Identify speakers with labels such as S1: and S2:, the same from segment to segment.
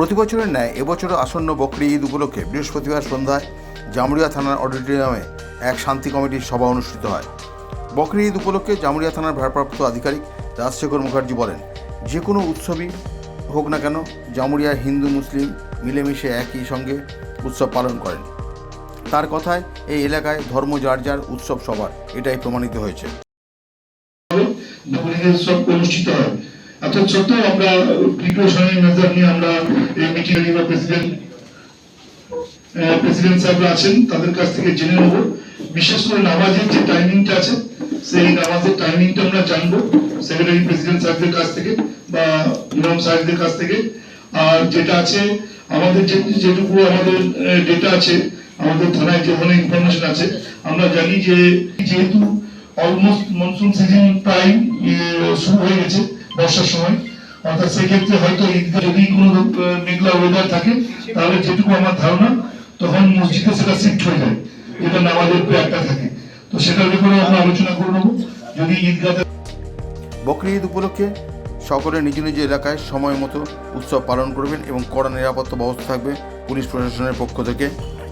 S1: প্রতি বছরের ন্যায় এবছরও আসন্ন বকরি ঈদ উপলক্ষে বৃহস্পতিবার সন্ধ্যায় জামুরিয়া থানার অডিটোরিয়ামে এক শান্তি কমিটির সভা অনুষ্ঠিত হয়। বকরি ঈদ উপলক্ষে জামুরিয়া থানার ভারপ্রাপ্ত আধিকারিক রাজশেখর মুখার্জি বলেন যে কোনো উৎসবই হোক না কেন, জামুরিয়া হিন্দু, মুসলিম মিলেমিশে একই সঙ্গে উৎসব পালন করেন। তার কথায়, এই এলাকায় ধর্ম যার যার উৎসব সবার, এটাই প্রমাণিত হয়েছে।
S2: উৎসব অনুষ্ঠিত হয়। এত সত্ত্বেও আমরা প্রিকশনারি মেজার নিয়ে আমরা এই মিটিং বা প্রেসিডেন্ট প্রেসিডেন্ট সাহেবরা আছেন, তাদের কাছ থেকে জেনে নেব। বিশেষ করে নামাজের যে টাইমিংটা আছে, সেই নামাজের টাইমিংটা আমরা জানব সেক্রেটারি প্রেসিডেন্ট সাহেবদের কাছ থেকে বা ইমাম সাহেবদের কাছ থেকে। আর যেটা আছে, আমাদের যে যেটুকু আমাদের ডেটা আছে, আমাদের থানায় যে ধরনের ইনফরমেশন আছে, আমরা জানি যে যেহেতু অলমোস্ট মনসুন সিজন প্রায় শুরু হয়ে গেছে। বর্ষার সময়। অর্থাৎ সেক্ষেত্রে হয়তো ঈদগাহ যদি কোনো মেঘলা ওয়েদার থাকে, তাহলে যেটুকু আমার ধারণা, তখন মসজিদে সেটা শিফট হয়ে যায়, যেটা নামাজের একটা থাকে। তো সেটার ব্যাপারে আমরা আলোচনা করে নেব। যদি ঈদগাতে
S1: বকরি ঈদ উপলক্ষে সকলে নিজ নিজ এলাকায় সময় মতো উৎসব পালন করবেন এবং কড়া নিরাপত্তা ব্যবস্থা থাকবে পুলিশ প্রশাসনের পক্ষ থেকে।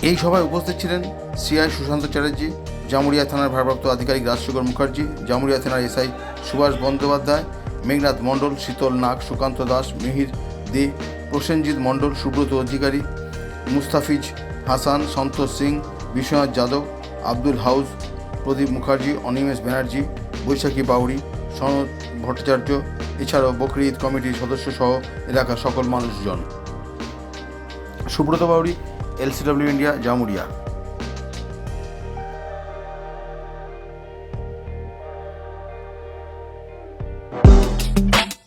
S1: এই সভায় উপস্থিত ছিলেন সিআই সুশান্ত চ্যাটার্জি, জামুরিয়া থানার ভারপ্রাপ্ত আধিকারিক রাজশেখর মুখার্জি, জামুরিয়া থানার এসআই সুভাষ বন্দ্যোপাধ্যায় মেঘনাথ মণ্ডল, শীতল নাগ, সুকান্ত দাস, মিহির দে, প্রসেনজিৎ মণ্ডল, সুব্রত অধিকারী, মুস্তাফিজ হাসান, সন্তোষ সিং, বিশ্বনাথ যাদব, আব্দুল হাউস, প্রদীপ মুখার্জি, অনিমেষ ব্যানার্জি, বৈশাখী বাউরি সনদ ভট্টাচার্য, এছাড়াও বকরি ঈদ কমিটির সদস্য সহ এলাকার সকল মানুষজন। Subrata Bauri LCW India, Jamuria.